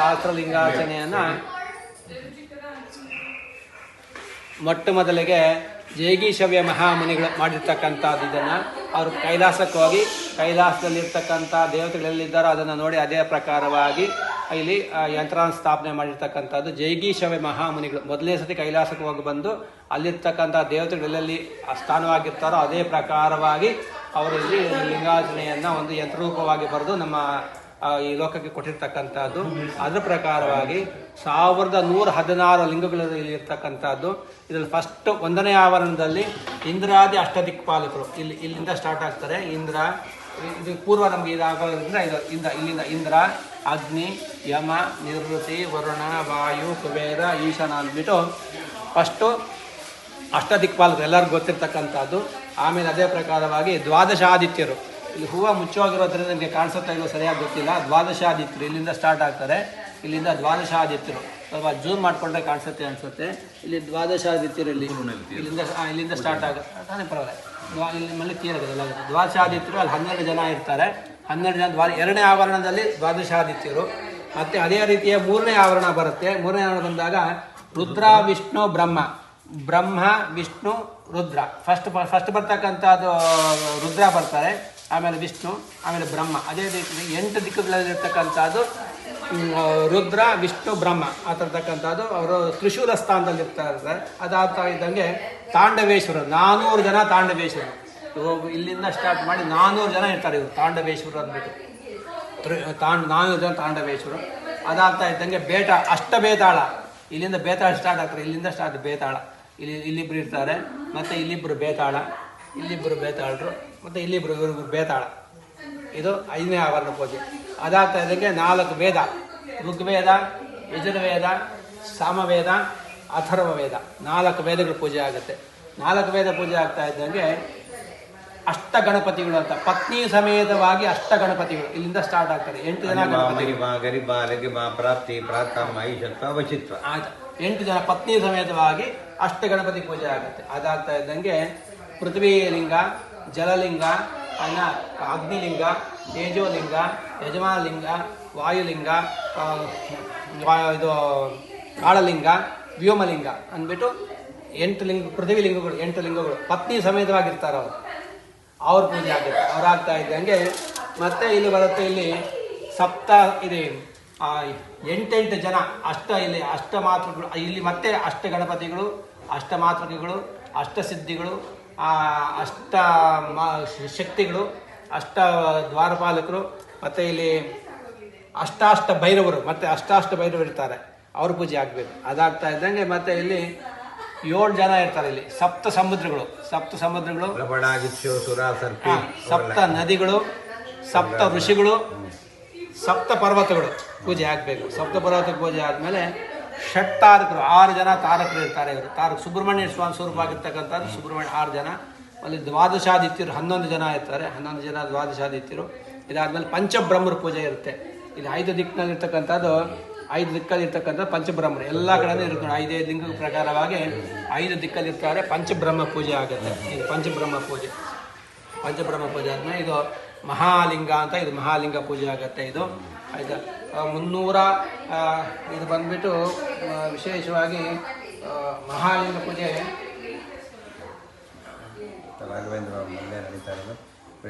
ಸಹಸ್ರ ಲಿಂಗಾರ್ಚನೆಯನ್ನ ಮೊಟ್ಟ ಮೊದಲಿಗೆ ಜೇಗೀಶವ್ಯ ಮಹಾಮುನಿಗಳು ಮಾಡಿರ್ತಕ್ಕಂಥದ್ದು ಇದನ್ನು. ಅವರು ಕೈಲಾಸಕ್ಕೆ ಹೋಗಿ ಕೈಲಾಸದಲ್ಲಿರ್ತಕ್ಕಂಥ ದೇವತೆಗಳೆಲ್ಲಿದ್ದಾರೋ ಅದನ್ನು ನೋಡಿ ಅದೇ ಪ್ರಕಾರವಾಗಿ ಇಲ್ಲಿ ಯಂತ್ರಾನ್ ಸ್ಥಾಪನೆ ಮಾಡಿರ್ತಕ್ಕಂಥದ್ದು. ಜೈಗೀಶವ್ಯ ಮಹಾಮುನಿಗಳು ಮೊದಲನೇ ಸತಿ ಕೈಲಾಸಕ್ಕೆ ಹೋಗಿ ಬಂದು ಅಲ್ಲಿರ್ತಕ್ಕಂಥ ದೇವತೆಗಳೆಲ್ಲಿ ಸ್ಥಾನವಾಗಿರ್ತಾರೋ ಅದೇ ಪ್ರಕಾರವಾಗಿ ಅವರು ಇಲ್ಲಿ ಒಂದು ಯಂತ್ರರೂಪವಾಗಿ ಬರೆದು ನಮ್ಮ ಈ ಲೋಕಕ್ಕೆ ಕೊಟ್ಟಿರ್ತಕ್ಕಂಥದ್ದು. ಅದರ ಪ್ರಕಾರವಾಗಿ ಸಾವಿರದ ನೂರ ಹದಿನಾರು ಲಿಂಗಗಳು ಇರ್ತಕ್ಕಂಥದ್ದು. ಇದರಲ್ಲಿ ಫಸ್ಟ್ ಒಂದನೇ ಆವರಣದಲ್ಲಿ ಇಂದ್ರಾದಿ ಅಷ್ಟದಿಕ್ಪಾಲಕರು. ಇಲ್ಲಿ, ಇಲ್ಲಿಂದ ಸ್ಟಾರ್ಟ್ ಆಗ್ತಾರೆ. ಇಂದ್ರ, ಇದು ಪೂರ್ವ ನಮಗೆ ಇದಾಗೋದ್ರಿಂದ ಇದು ಇಂದ, ಇಲ್ಲಿಂದ ಇಂದ್ರ, ಅಗ್ನಿ, ಯಮ ನಿವೃತ್ತಿ ವರುಣ, ವಾಯು, ಕುಬೇರ, ಈಶಾನ ಅಂದ್ಬಿಟ್ಟು ಫಸ್ಟು ಅಷ್ಟದಿಕ್ಪಾಲಕರು ಎಲ್ಲರಿಗೂ ಗೊತ್ತಿರ್ತಕ್ಕಂಥದ್ದು. ಆಮೇಲೆ ಅದೇ ಪ್ರಕಾರವಾಗಿ ದ್ವಾದಶಾದಿತ್ಯರು. ಇಲ್ಲಿ ಹೂವು ಮುಚ್ಚೋಗಿರೋದ್ರಿಂದ ನಿಮಗೆ ಕಾಣಿಸುತ್ತಾ ಇಲ್ಲೋ ಸರಿಯಾಗಿ ಗೊತ್ತಿಲ್ಲ. ದ್ವಾದಶ ದ್ವಾದಶಾದಿತ್ಯರು ಇಲ್ಲಿಂದ ಸ್ಟಾರ್ಟ್ ಆಗ್ತಾರೆ. ಇಲ್ಲಿಂದ ದ್ವಾದಶ ದ್ವಾದಶಾದಿತ್ಯರು ಸ್ವಲ್ಪ ಜೂಮ್ ಮಾಡಿಕೊಂಡ್ರೆ ಕಾಣಿಸುತ್ತೆ ಅನಿಸುತ್ತೆ. ಇಲ್ಲಿ ದ್ವಾದಶಾದಿತ್ಯರು ಇಲ್ಲಿ ಇಲ್ಲಿಂದ ಇಲ್ಲಿಂದ ಸ್ಟಾರ್ಟ್ ಆಗುತ್ತೆ ಪರವಾಗಿಲ್ಲ. ಇಲ್ಲಿ ಮಲ್ಲಿ ದ್ವಾದಶ ದ್ವಾದಶಾದಿತ್ಯರು ಅಲ್ಲಿ ಹನ್ನೆರಡು ಜನ ಇರ್ತಾರೆ. ಹನ್ನೆರಡು ಜನ ದ್ವಾ, ಎರಡನೇ ಆವರಣದಲ್ಲಿ ದ್ವಾದಶ ದ್ವಾದಶಾದಿತ್ಯರು. ಮತ್ತು ಅದೇ ರೀತಿಯ ಮೂರನೇ ಆವರಣ ಬರುತ್ತೆ. ಮೂರನೇ ಆವರಣ ಬಂದಾಗ ರುದ್ರ, ವಿಷ್ಣು, ಬ್ರಹ್ಮ. ಬ್ರಹ್ಮ, ವಿಷ್ಣು, ರುದ್ರ. ಫಸ್ಟ್ ಫಸ್ಟ್ ಬರ್ತಕ್ಕಂಥದ್ದು ರುದ್ರ ಬರ್ತಾರೆ. ಆಮೇಲೆ ವಿಷ್ಣು, ಆಮೇಲೆ ಬ್ರಹ್ಮ. ಅದೇ ರೀತಿ ಎಂಟು ದಿಕ್ಕುಗಳಲ್ಲಿರ್ತಕ್ಕಂಥದ್ದು ರುದ್ರ, ವಿಷ್ಣು, ಬ್ರಹ್ಮ ಆ ಥರತಕ್ಕಂಥದ್ದು. ಅವರು ತ್ರಿಶೂಲ ಸ್ಥಾನದಲ್ಲಿ ಇರ್ತಾರೆ ಅದಾಗ್ತಾ ಇದ್ದಂಗೆ ತಾಂಡವೇಶ್ವರರು. ನಾನ್ನೂರು ಜನ ತಾಂಡವೇಶ್ವರರು. ಇಲ್ಲಿಂದ ಸ್ಟಾರ್ಟ್ ಮಾಡಿ ನಾನ್ನೂರು ಜನ ಇರ್ತಾರೆ ಇವರು, ತಾಂಡವೇಶ್ವರರು ಅಂದ್ಬಿಟ್ಟು. ತ್ರಿ- ತಾಂಡ್ ನಾನ್ನೂರು ಜನ ತಾಂಡವೇಶ್ವರರು. ಅದಾಗ್ತಾ ಇದ್ದಂಗೆ ಬೇಟ ಅಷ್ಟ ಬೇತಾಳ ಇಲ್ಲಿಂದ ಬೇತಾಳ ಸ್ಟಾರ್ಟ್ ಆಗ್ತಾರೆ. ಇಲ್ಲಿಂದ ಸ್ಟಾರ್ಟ್ ಬೇತಾಳ. ಇಲ್ಲಿ, ಇಲ್ಲಿಬ್ರು ಇರ್ತಾರೆ. ಮತ್ತು ಇಲ್ಲಿಬ್ರು ಬೇತಾಳ. ಇಲ್ಲಿಬ್ರು ಬೇತಾಳರು ಮತ್ತು ಇಲ್ಲಿಬ್ಬರು ಇವ್ರಿಬ್ರು ಬೇತಾಳ. ಇದು ಐದನೇ ಆವರಣ ಪೂಜೆ. ಅದಾಗ್ತಾ ಇದ್ದಂಗೆ ನಾಲ್ಕು ವೇದ. ಋಗ್ವೇದ ಯಜುರ್ವೇದ ಸಾಮವೇದ ಅಥರ್ವ ವೇದ ನಾಲ್ಕು ವೇದಗಳ ಪೂಜೆ ಆಗುತ್ತೆ. ನಾಲ್ಕು ವೇದ ಪೂಜೆ ಆಗ್ತಾ ಇದ್ದಂಗೆ ಅಷ್ಟ ಗಣಪತಿಗಳು ಅಂತ. ಪತ್ನಿ ಸಮೇತವಾಗಿ ಅಷ್ಟ ಗಣಪತಿಗಳು. ಇಲ್ಲಿಂದ ಸ್ಟಾರ್ಟ್ ಆಗ್ತಾರೆ ಎಂಟು ಜನ ಗಣಪತಿ ಆಯ್ತು. ಎಂಟು ಜನ ಪತ್ನಿ ಸಮೇತವಾಗಿ ಅಷ್ಟ ಗಣಪತಿ ಪೂಜೆ ಆಗುತ್ತೆ. ಅದಾಗ್ತಾ ಇದ್ದಂಗೆ ಪೃಥ್ವಿ ಲಿಂಗ ಜಲಲಿಂಗ ಅನ್ನ ಅಗ್ನಿಲಿಂಗ ತೇಜೋಲಿಂಗ ಯಜಮಾನಲಿಂಗ ವಾಯುಲಿಂಗ ಇದು ಕಾಳಲಿಂಗ ವ್ಯೋಮಲಿಂಗ ಅಂದ್ಬಿಟ್ಟು ಎಂಟು ಲಿಂಗ ಪೃಥ್ವಿ ಲಿಂಗಗಳು ಎಂಟು ಲಿಂಗಗಳು. ಪತ್ನಿ ಸಮೇತವಾಗಿರ್ತಾರೆ ಅವರು. ಅವ್ರ ಪೂಜೆ ಆಗುತ್ತೆ. ಅವರಾಗ್ತಾ ಆಗ್ತಾ ಇದ್ದಂಗೆ ಮತ್ತೆ ಇಲ್ಲಿ ಬರುತ್ತೆ ಇಲ್ಲಿ ಸಪ್ತ ಇದೆ ಎಂಟೆಂಟು ಜನ ಅಷ್ಟ ಇಲ್ಲಿ ಅಷ್ಟ ಮಾತೃಗಳು ಇಲ್ಲಿ ಮತ್ತೆ ಅಷ್ಟ ಗಣಪತಿಗಳು ಅಷ್ಟ ಮಾತೃಕೆಗಳು ಅಷ್ಟ ಸಿದ್ಧಿಗಳು ಆ, ಅಷ್ಟ ಮಾ ಶಕ್ತಿಗಳು ಅಷ್ಟ ದ್ವಾರಪಾಲಕರು ಮತ್ತು ಇಲ್ಲಿ ಅಷ್ಟಾಷ್ಟ ಭೈರವರು ಮತ್ತು ಅಷ್ಟಾಷ್ಟ ಭೈರವರು ಇರ್ತಾರೆ. ಅವ್ರ ಪೂಜೆ ಆಗಬೇಕು. ಅದಾಗ್ತಾ ಇದ್ದಂಗೆ ಮತ್ತು ಇಲ್ಲಿ ಏಳು ಜನ ಇರ್ತಾರೆ ಇಲ್ಲಿ. ಸಪ್ತ ಸಮುದ್ರಗಳು. ಸಪ್ತ ಸಮುದ್ರಗಳು. ಸಪ್ತ ನದಿಗಳು ಸಪ್ತ ಋಷಿಗಳು ಸಪ್ತ ಪರ್ವತಗಳು ಪೂಜೆ ಆಗಬೇಕು. ಸಪ್ತ ಪರ್ವತ ಪೂಜೆ ಆದಮೇಲೆ ಷಟ್ ತಾರಕರು ಆರು ಜನ ತಾರಕರು ಇರ್ತಾರೆ ಇವರು. ತಾರಕ ಸುಬ್ರಹ್ಮಣ್ಯ ಸ್ವಾಮಿ ಸ್ವರೂಪ ಸುಬ್ರಹ್ಮಣ್ಯ ಆರು ಜನ. ಅಲ್ಲಿ ದ್ವಾದಶಾದಿತ್ಯರು ಹನ್ನೊಂದು ಜನ ಇರ್ತಾರೆ. ಹನ್ನೊಂದು ಜನ ದ್ವಾದಶಾದಿತ್ಯರು. ಇದಾದಮೇಲೆ ಪಂಚಬ್ರಹ್ಮರ ಪೂಜೆ ಇರುತ್ತೆ. ಇಲ್ಲಿ ಐದು ದಿಕ್ಕಿನಲ್ಲಿ ಇರ್ತಕ್ಕಂಥದ್ದು ಐದು ದಿಕ್ಕಲ್ಲಿ ಇರ್ತಕ್ಕಂಥ ಪಂಚಬ್ರಹ್ಮರು. ಎಲ್ಲ ಕಡೆನೂ ಇರುತ್ತೆ ಐದೇ ಲಿಂಗ ಪ್ರಕಾರವಾಗಿ ಐದು ದಿಕ್ಕಲ್ಲಿ ಇರ್ತಾರೆ ಪಂಚಬ್ರಹ್ಮ ಪೂಜೆ ಆಗುತ್ತೆ. ಇದು ಪಂಚಬ್ರಹ್ಮ ಪೂಜೆ. ಪಂಚಬ್ರಹ್ಮ ಪೂಜೆ ಆದಮೇಲೆ ಇದು ಮಹಾಲಿಂಗ ಅಂತ, ಇದು ಮಹಾಲಿಂಗ ಪೂಜೆ ಆಗುತ್ತೆ ಇದು. ಆಯ್ತಾ? ಮುನ್ನೂರ ಇದು ಬಂದ್ಬಿಟ್ಟು ವಿಶೇಷವಾಗಿ ಮಹಾಲಿಂಗ ಪೂಜೆ. ರಾಘವೇಂದ್ರ ಮೊದಲೇ ನಡೀತಾ ಇರೋದು.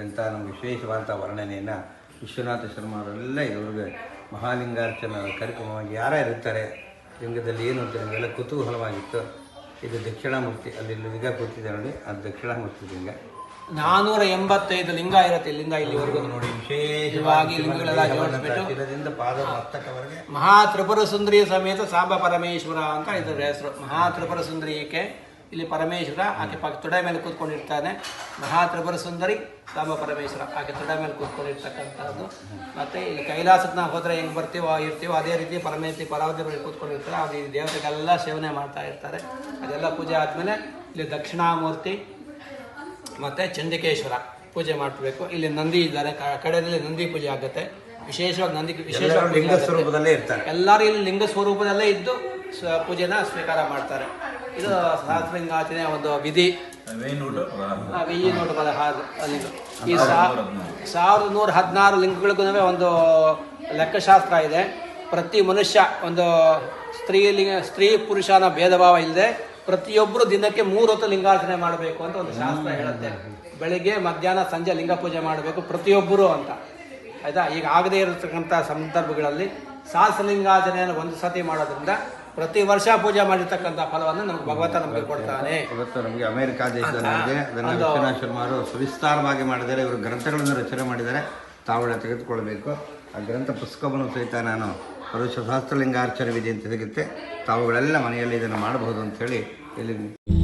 ಇಂಥ ನಮ್ಗೆ ವಿಶೇಷವಾದಂಥ ವರ್ಣನೆಯನ್ನು ವಿಶ್ವನಾಥ ಶರ್ಮ ಅವರೆಲ್ಲ ಇವ್ರಿಗೆ ಮಹಾಲಿಂಗಾರ್ಚನ ಕಾರ್ಯಕ್ರಮವಾಗಿ ಯಾರೇ ಇರ್ತಾರೆ ಲಿಂಗದಲ್ಲಿ ಏನು ಅಂತ ನಿಮಗೆಲ್ಲ ಕುತೂಹಲವಾಗಿತ್ತು. ಇದು ದಕ್ಷಿಣಾಮೂರ್ತಿ, ಅಲ್ಲಿ ಲಿಂಗ ಕೂತಿದೆ ನೋಡಿ, ಅದು ದಕ್ಷಿಣಾಮೂರ್ತಿ ಲಿಂಗ. ನಾನೂರ ಎಂಬತ್ತೈದು ಲಿಂಗ ಇರುತ್ತೆ ಇಲ್ಲಿಂದ ಇಲ್ಲಿವರೆಗೂ ನೋಡಿ. ವಿಶೇಷವಾಗಿ ಲಿಂಗಗಳೆಲ್ಲ ಜೋಡಿಸ್ಬಿಟ್ಟು ಮಹಾತ್ರಿಪುರ ಸುಂದರಿಯ ಮಹಾ ತ್ರಿಪುರ ಸುಂದರಿ ಸಮೇತ ಸಾಂಬ ಪರಮೇಶ್ವರ ಅಂತ ಇದರ ಹೆಸರು. ಮಹಾ ತ್ರಿಪುರ ಸುಂದರಿಯಕ್ಕೆ ಇಲ್ಲಿ ಪರಮೇಶ್ವರ ಆಕೆ ಪಕ್ಕ ತೊಡೆ ಮೇಲೆ ಕೂತ್ಕೊಂಡಿರ್ತಾನೆ. ಮಹಾ ತ್ರಿಪುರ ಸುಂದರಿ ಸಾಂಬ ಪರಮೇಶ್ವರ ಆಕೆ ತೊಡೆ ಮೇಲೆ ಕೂತ್ಕೊಂಡಿರ್ತಕ್ಕಂಥದ್ದು. ಮತ್ತೆ ಇಲ್ಲಿ ಕೈಲಾಸಕ್ಕೆ ನಾವು ಹೋದ್ರೆ ಹೆಂಗೆ ಬರ್ತೀವೋ ಇರ್ತೀವೋ ಅದೇ ರೀತಿ ಪರಮೇಶ್ವರಿ ಪರಾವತಿ ಮೇಲೆ ಕೂತ್ಕೊಂಡಿರ್ತಾರೆ. ಅದು ಈ ದೇವತೆಗೆಲ್ಲ ಸೇವನೆ ಮಾಡ್ತಾ ಇರ್ತಾರೆ. ಅದೆಲ್ಲ ಪೂಜೆ ಆದಮೇಲೆ ಇಲ್ಲಿ ದಕ್ಷಿಣಾಮೂರ್ತಿ ಮತ್ತು ಚಂಡಿಕೇಶ್ವರ ಪೂಜೆ ಮಾಡಬೇಕು. ಇಲ್ಲಿ ನಂದಿ ಇದ್ದಾರೆ. ಕಡೆಯಲ್ಲಿ ನಂದಿ ಪೂಜೆ ಆಗುತ್ತೆ. ವಿಶೇಷವಾಗಿ ನಂದಿ ವಿಶೇಷವಾಗಿ ಲಿಂಗ ಸ್ವರೂಪದಲ್ಲೇ ಇರ್ತಾರೆ. ಎಲ್ಲರೂ ಇಲ್ಲಿ ಲಿಂಗ ಸ್ವರೂಪದಲ್ಲೇ ಇದ್ದು ಪೂಜೆನ ಸ್ವೀಕಾರ ಮಾಡ್ತಾರೆ. ಇದು ಸಹಸ್ರಲಿಂಗಾಚನೆಯ ಒಂದು ವಿಧಿ. ಆ, ವೆಯ್ಯಿ ನೂಟ ಪದಹಾರು ಲಿಂಗ ಈ ಸಾವಿರದ ನೂರ ಹದಿನಾರು ಲಿಂಗಗಳಿಗೂ ಒಂದು ಲೆಕ್ಕಶಾಸ್ತ್ರ ಇದೆ. ಪ್ರತಿ ಮನುಷ್ಯ ಒಂದು ಸ್ತ್ರೀ ಲಿಂಗ ಸ್ತ್ರೀ ಪುರುಷನ ಭೇದ ಭಾವ ಇಲ್ಲದೆ ಪ್ರತಿಯೊಬ್ಬರು ದಿನಕ್ಕೆ ಮೂರು ಹೊತ್ತು ಲಿಂಗಾರ್ಚನೆ ಮಾಡಬೇಕು ಅಂತ ಒಂದು ಶಾಸ್ತ್ರ ಹೇಳುತ್ತೆ. ಬೆಳಿಗ್ಗೆ ಮಧ್ಯಾಹ್ನ ಸಂಜೆ ಲಿಂಗ ಪೂಜೆ ಮಾಡಬೇಕು ಪ್ರತಿಯೊಬ್ಬರು ಅಂತ. ಆಯ್ತಾ? ಈಗ ಆಗದೇ ಇರತಕ್ಕಂಥ ಸಂದರ್ಭಗಳಲ್ಲಿ ಸಹಸ್ರಲಿಂಗಾರ್ಚನೆಯನ್ನು ಒಂದು ಸತಿ ಮಾಡೋದ್ರಿಂದ ಪ್ರತಿ ವರ್ಷ ಪೂಜೆ ಮಾಡಿರ್ತಕ್ಕಂಥ ಫಲವನ್ನು ನಮ್ಗೆ ಭಗವಂತ ನಮಗೆ ಕೊಡ್ತಾನೆ. ಇವತ್ತು ನಮಗೆ ಅಮೆರಿಕ ದೇಶದಲ್ಲಿ ಶರ್ಮಾರು ಸುವಿಸ್ತಾರವಾಗಿ ಮಾಡಿದ್ದಾರೆ. ಇವರು ಗ್ರಂಥಗಳನ್ನು ರಚನೆ ಮಾಡಿದ್ದಾರೆ. ತಾವುಗಳ ತೆಗೆದುಕೊಳ್ಬೇಕು ಆ ಗ್ರಂಥ ಪುಸ್ತಕವನ್ನು ಸಹಿತ ನಾನು ಪರುಷ ಸಹಸ್ರಲಿಂಗಾರ್ಚನೆ ವಿಧಿ ಅಂತ ಸಿಗುತ್ತೆ ತಾವುಗಳೆಲ್ಲ ಮನೆಯಲ್ಲಿ ಇದನ್ನು ಮಾಡಬಹುದು ಅಂತೇಳಿ ಇಲ್ಲಿ